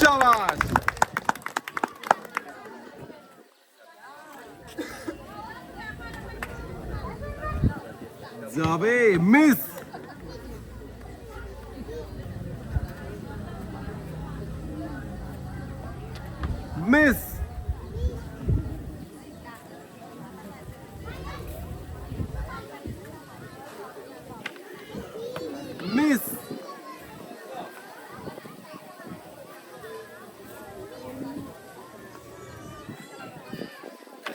সাবাস যাবে miss miss miss শেষের বল সবাস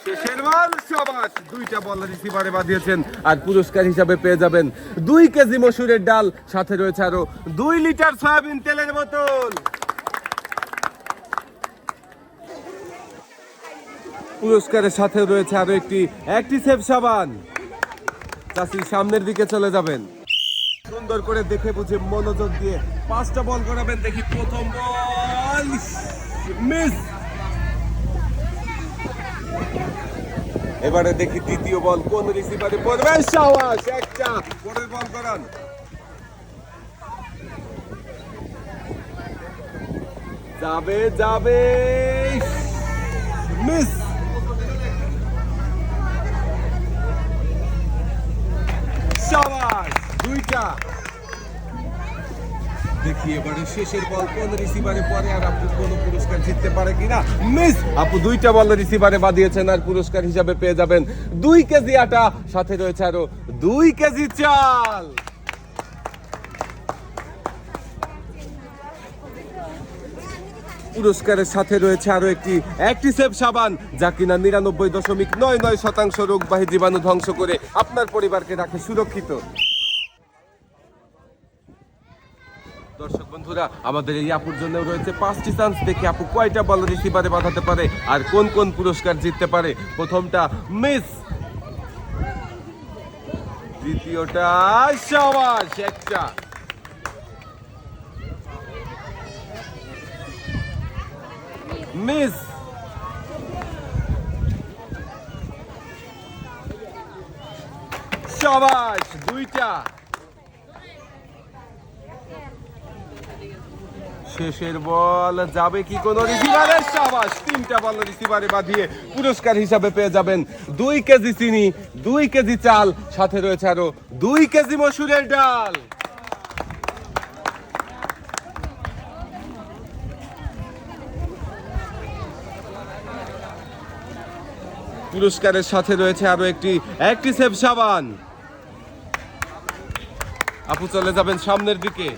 দুইটা বল রিসিভারে বাঁধিয়েছেন আর পুরস্কার হিসাবে পেয়ে যাবেন দুই কেজি মসুরের ডাল। সাথে রয়েছে দুই লিটার সয়াবিন তেলের পুরস্কারের সাথে রয়েছে আরও একটি সাবান। চাষি সামনের দিকে চলে যাবেন। সুন্দর করে দেখে বুঝে মনোযোগ দিয়ে পাঁচটা বল করাবেন। দেখি প্রথম বল। মিস! এবারে দেখি দ্বিতীয় বল, কোন রিসিভারে পড়বে? সাওয়াস একটা। পরের বল করান। যাবে যাবে। মিস। সাবাস, দুইটা। দেখি এবারে শেষের বল কোন রিসিভারে পরে আর আপু কোন পুরস্কার জিততে পারে কিনা? মিস! আপু দুইটা বল রিসিভারে বাদিয়েছেন আর পুরস্কার হিসাবে পেয়ে যাবেন দুই কেজি আটা, সাথে রয়েছে আরও দুই কেজি চাল। পুরস্কারের সাথে রয়েছে আরও একটি অ্যাক্টিসেভ সাবান, যা কিনা নিরানব্বই দশমিক নয় নয় শতাংশ রোগবাহী জীবাণু ধ্বংস করে আপনার পরিবারকে রাখে সুরক্ষিত। দর্শক বন্ধুরা, আমাদের এই আপুর জন্য রয়েছে পাঁচটি চান্স দেখে আপু কয়টা বল রিসিভারে বাঁধাতে পারে আর কোন কোন পুরস্কার জিততে পারে? প্রথমটা মিস দ্বিতীয়টা সাবাস, একটা। মিস সাবাস, দুইটা। শেষের বল যাবে কি কোন রিসিভারের সাবাস? তিনটা বল রিসিভারে বাঁধিয়ে পুরস্কার হিসাবে পেয়ে যাবেন দুই কেজি চিনি, দুই কেজি চাল, সাথে রয়েছে আরও দুই কেজি মসুরের ডাল। পুরস্কারের সাথে রয়েছে আরও একটি একটি সেভ সাবান। আপু চলে যাবেন সামনের দিকে।